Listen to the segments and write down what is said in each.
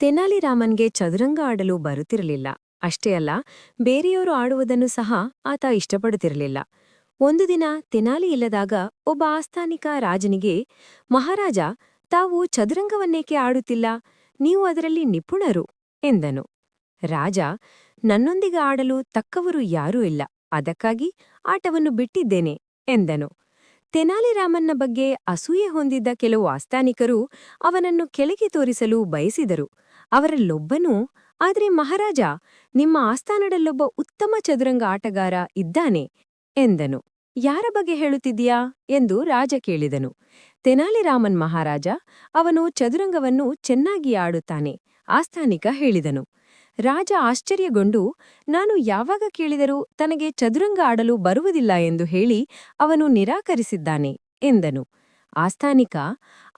ತೆನಾಲಿರಾಮನ್ಗೆ ಚದುರಂಗ ಆಡಲು ಬರುತ್ತಿರಲಿಲ್ಲ. ಅಷ್ಟೇ ಅಲ್ಲ, ಬೇರೆಯವರು ಆಡುವುದನ್ನು ಸಹ ಆತ ಇಷ್ಟಪಡುತ್ತಿರಲಿಲ್ಲ. ಒಂದು ದಿನ ತೆನಾಲಿ ಇಲ್ಲದಾಗ ಒಬ್ಬ ಆಸ್ಥಾನಿಕ ರಾಜನಿಗೆ, ಮಹಾರಾಜ, ತಾವು ಚದುರಂಗವನ್ನೇಕೆ ಆಡುತ್ತಿಲ್ಲ? ನೀವು ಅದರಲ್ಲಿ ನಿಪುಣರು ಎಂದನು. ರಾಜ, ನನ್ನೊಂದಿಗೆ ಆಡಲು ತಕ್ಕವರು ಯಾರೂ ಇಲ್ಲ. ಅದಕ್ಕಾಗಿ ಆಟವನ್ನು ಬಿಟ್ಟಿದ್ದೇನೆ ಎಂದನು. ತೆನಾಲಿರಾಮನ್ನ ಬಗ್ಗೆ ಅಸೂಯೆ ಹೊಂದಿದ್ದ ಕೆಲವು ಆಸ್ಥಾನಿಕರು ಅವನನ್ನು ಕೆಳಗೆ ತೋರಿಸಲು ಬಯಸಿದರು. ಅವರಲ್ಲೊಬ್ಬನು, ಆದರೆ ಮಹಾರಾಜ, ನಿಮ್ಮ ಆಸ್ಥಾನದಲ್ಲೊಬ್ಬ ಉತ್ತಮ ಚದುರಂಗ ಆಟಗಾರ ಇದ್ದಾನೆ ಎಂದನು. ಯಾರ ಬಗ್ಗೆ ಹೇಳುತ್ತಿದ್ದೀಯಾ? ಎಂದು ರಾಜ ಕೇಳಿದನು. ತೆನಾಲಿರಾಮನ್ ಮಹಾರಾಜ ಅವನು ಚದುರಂಗವನ್ನು ಚೆನ್ನಾಗಿ ಆಡುತ್ತಾನೆ, ಆಸ್ಥಾನಿಕ ಹೇಳಿದನು. ರಾಜ ಆಶ್ಚರ್ಯಗೊಂಡು, ನಾನು ಯಾವಾಗ ಕೇಳಿದರೂ ತನಗೆ ಚದುರಂಗ ಆಡಲು ಬರುವುದಿಲ್ಲ ಎಂದು ಹೇಳಿ ಅವನು ನಿರಾಕರಿಸಿದ್ದಾನೆ ಎಂದನು. ಆಸ್ಥಾನಿಕ,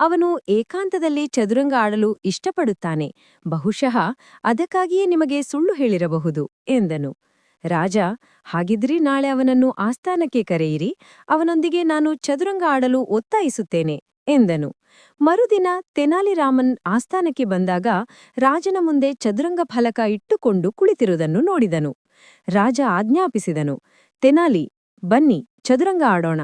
ಅವನು ಏಕಾಂತದಲ್ಲಿ ಚದುರಂಗ ಆಡಲು ಇಷ್ಟಪಡುತ್ತಾನೆ, ಬಹುಶಃ ಅದಕ್ಕಾಗಿಯೇ ನಿಮಗೆ ಸುಳ್ಳು ಹೇಳಿರಬಹುದು ಎಂದನು. ರಾಜ, ಹಾಗಿದ್ರಿ ನಾಳೆ ಅವನನ್ನು ಆಸ್ಥಾನಕ್ಕೆ ಕರೆಯಿರಿ, ಅವನೊಂದಿಗೆ ನಾನು ಚದುರಂಗ ಆಡಲು ಒತ್ತಾಯಿಸುತ್ತೇನೆ, ಎಂದನು. ಮರುದಿನ ತೆನಾಲಿರಾಮನ್ ಆಸ್ಥಾನಕ್ಕೆ ಬಂದಾಗ ರಾಜನ ಮುಂದೆ ಚದುರಂಗ ಫಲಕ ಇಟ್ಟುಕೊಂಡು ಕುಳಿತಿರುವುದನ್ನು ನೋಡಿದನು. ರಾಜ ಆಜ್ಞಾಪಿಸಿದನು, ತೆನಾಲಿ, ಬನ್ನಿ, ಚದುರಂಗ ಆಡೋಣ.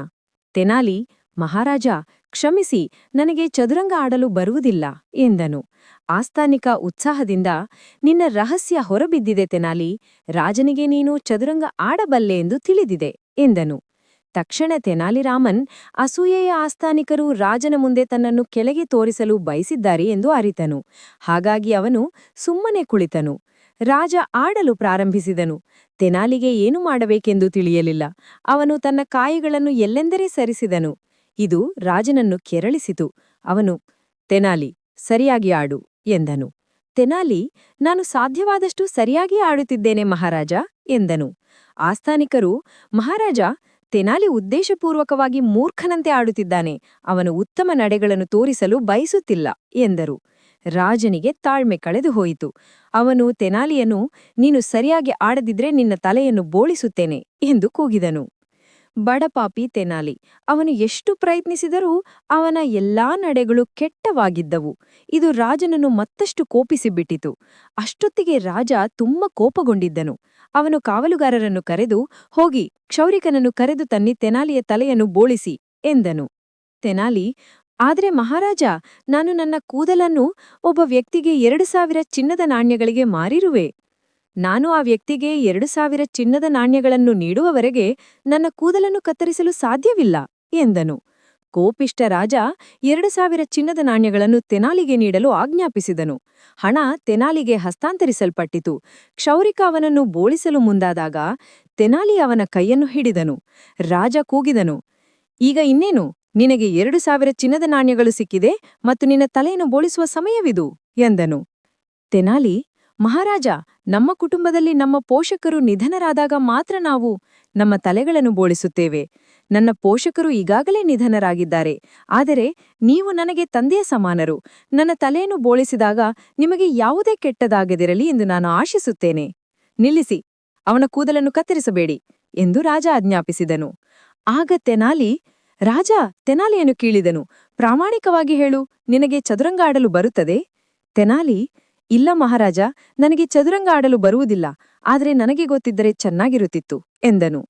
ತೆನಾಲಿ ಮಹಾರಾಜ, ಕ್ಷಮಿಸಿ, ನನಗೆ ಚದುರಂಗ ಆಡಲು ಬರುವುದಿಲ್ಲ, ಎಂದನು. ಆಸ್ಥಾನಿಕ ಉತ್ಸಾಹದಿಂದ, ನಿನ್ನ ರಹಸ್ಯ ಹೊರಬಿದ್ದಿದೆ ತೆನಾಲಿ, ರಾಜನಿಗೆ ನೀನು ಚದುರಂಗ ಆಡಬಲ್ಲೆ ಎಂದು ತಿಳಿದಿದೆ, ಎಂದನು. ತಕ್ಷಣ ತೆನಾಲಿರಾಮನ್, ಅಸೂಯೆಯ ಆಸ್ಥಾನಿಕರು ರಾಜನ ಮುಂದೆ ತನ್ನನ್ನು ಕೆಳಗೆ ತೋರಿಸಲು ಬಯಸಿದ್ದಾರೆ ಎಂದು ಅರಿತನು. ಹಾಗಾಗಿ ಅವನು ಸುಮ್ಮನೆ ಕುಳಿತನು. ರಾಜ ಆಡಲು ಪ್ರಾರಂಭಿಸಿದನು. ತೆನಾಲಿಗೆ ಏನು ಮಾಡಬೇಕೆಂದು ತಿಳಿಯಲಿಲ್ಲ. ಅವನು ತನ್ನ ಕಾಯಿಗಳನ್ನು ಎಲ್ಲೆಂದರೆ ಸರಿಸಿದನು. ಇದು ರಾಜನನ್ನು ಕೆರಳಿಸಿತು. ಅವನು, ತೆನಾಲಿ, ಸರಿಯಾಗಿ ಆಡು, ಎಂದನು. ತೆನಾಲಿ, ನಾನು ಸಾಧ್ಯವಾದಷ್ಟು ಸರಿಯಾಗಿ ಆಡುತ್ತಿದ್ದೇನೆ ಮಹಾರಾಜ, ಎಂದನು. ಆಸ್ಥಾನಿಕರು, ಮಹಾರಾಜ, ತೆನಾಲಿ ಉದ್ದೇಶಪೂರ್ವಕವಾಗಿ ಮೂರ್ಖನಂತೆ ಆಡುತ್ತಿದ್ದಾನೆ. ಅವನು ಉತ್ತಮ ನಡೆಗಳನ್ನು ತೋರಿಸಲು ಬಯಸುತ್ತಿಲ್ಲ, ಎಂದರು. ರಾಜನಿಗೆ ತಾಳ್ಮೆ ಕಳೆದು ಹೋಯಿತು. ಅವನು, ತೆನಾಲಿಯನ್ನು, ನೀನು ಸರಿಯಾಗಿ ಆಡದಿದ್ರೆ ನಿನ್ನ ತಲೆಯನ್ನು ಬೋಳಿಸುತ್ತೇನೆ, ಎಂದು ಕೂಗಿದನು. ಬಡಪಾಪಿ ತೆನಾಲಿ. ಅವನು ಎಷ್ಟು ಪ್ರಯತ್ನಿಸಿದರೂ ಅವನ ಎಲ್ಲಾ ನಡೆಗಳು ಕೆಟ್ಟವಾಗಿದ್ದವು. ಇದು ರಾಜನನ್ನು ಮತ್ತಷ್ಟು ಕೋಪಿಸಿಬಿಟ್ಟಿತು. ಅಷ್ಟೊತ್ತಿಗೆ ರಾಜ ತುಂಬ ಕೋಪಗೊಂಡಿದ್ದನು. ಅವನು ಕಾವಲುಗಾರರನ್ನು ಕರೆದು, ಹೋಗಿ, ಕ್ಷೌರಿಕನನ್ನು ಕರೆದು ತನ್ನಿ, ತೆನಾಲಿಯ ತಲೆಯನ್ನು ಬೋಳಿಸಿ, ಎಂದನು. ತೆನಾಲಿ, ಆದರೆ ಮಹಾರಾಜ, ನಾನು ನನ್ನ ಕೂದಲನ್ನು ಒಬ್ಬ ವ್ಯಕ್ತಿಗೆ ಎರಡು ಸಾವಿರ ಚಿನ್ನದ ನಾಣ್ಯಗಳಿಗೆ ಮಾರಿರುವೆ. ನಾನು ಆ ವ್ಯಕ್ತಿಗೆ ಎರಡು ಸಾವಿರ ಚಿನ್ನದ ನಾಣ್ಯಗಳನ್ನು ನೀಡುವವರೆಗೆ ನನ್ನ ಕೂದಲನ್ನು ಕತ್ತರಿಸಲು ಸಾಧ್ಯವಿಲ್ಲ, ಎಂದನು. ಕೋಪಿಷ್ಟ ರಾಜ ಎರಡು ಸಾವಿರ ಚಿನ್ನದ ನಾಣ್ಯಗಳನ್ನು ತೆನಾಲಿಗೆ ನೀಡಲು ಆಜ್ಞಾಪಿಸಿದನು. ಹಣ ತೆನಾಲಿಗೆ ಹಸ್ತಾಂತರಿಸಲ್ಪಟ್ಟಿತು. ಕ್ಷೌರಿಕ ಅವನನ್ನು ಬೋಳಿಸಲು ಮುಂದಾದಾಗ ತೆನಾಲಿ ಅವನ ಕೈಯನ್ನು ಹಿಡಿದನು. ರಾಜ ಕೂಗಿದನು. ಈಗ ಇನ್ನೇನು? ನಿನಗೆ ಎರಡು ಸಾವಿರ ಚಿನ್ನದ ನಾಣ್ಯಗಳು ಸಿಕ್ಕಿದೆ ಮತ್ತು ನಿನ್ನ ತಲೆಯನ್ನು ಬೋಳಿಸುವ ಸಮಯವಿದು, ಎಂದನು. ತೆನಾಲಿ ಮಹಾರಾಜ, ನಮ್ಮ ಕುಟುಂಬದಲ್ಲಿ ನಮ್ಮ ಪೋಷಕರು ನಿಧನರಾದಾಗ ಮಾತ್ರ ನಾವು ನಮ್ಮ ತಲೆಗಳನ್ನು ಬೋಳಿಸುತ್ತೇವೆ. ನನ್ನ ಪೋಷಕರು ಈಗಾಗಲೇ ನಿಧನರಾಗಿದ್ದಾರೆ. ಆದರೆ ನೀವು ನನಗೆ ತಂದೆಯ ಸಮಾನರು. ನನ್ನ ತಲೆಯನ್ನು ಬೋಳಿಸಿದಾಗ ನಿಮಗೆ ಯಾವುದೇ ಕೆಟ್ಟದಾಗದಿರಲಿ ಎಂದು ನಾನು ಆಶಿಸುತ್ತೇನೆ. ನಿಲ್ಲಿಸಿ. ಅವನ ಕೂದಲನ್ನು ಕತ್ತರಿಸಬೇಡಿ ಎಂದು ರಾಜ ಆಜ್ಞಾಪಿಸಿದನು. ಆಗ ತೆನಾಲಿ, ರಾಜ ತೆನಾಲಿಯನ್ನು ಕೀಳಿದನು. ಪ್ರಾಮಾಣಿಕವಾಗಿ ಹೇಳು, ನಿನಗೆ ಚದುರಂಗ ಆಡಲು ಬರುತ್ತದೆ? ತೆನಾಲಿ ಇಲ್ಲ ಮಹಾರಾಜ, ನನಗೆ ಚದುರಂಗ ಆಡಲು ಬರುವುದಿಲ್ಲ, ಆದರೆ ನನಗೆ ಗೊತ್ತಿದ್ದರೆ ಚೆನ್ನಾಗಿರುತ್ತಿತ್ತು, ಎಂದನು.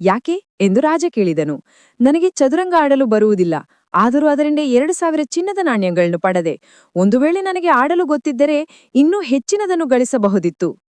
ಯಾಕೆ? ಎಂದು ರಾಜ ಕೇಳಿದನು. ನನಗೆ ಚದುರಂಗ ಆಡಲು ಬರುವುದಿಲ್ಲ, ಆದರೂ ಅದರಿಂದ ಎರಡು ಸಾವಿರ ಚಿನ್ನದ ನಾಣ್ಯಗಳನ್ನು ಪಡೆದೆ. ಒಂದು ವೇಳೆ ನನಗೆ ಆಡಲು ಗೊತ್ತಿದ್ದರೆ ಇನ್ನೂ ಹೆಚ್ಚಿನದನ್ನು ಗಳಿಸಬಹುದಿತ್ತು.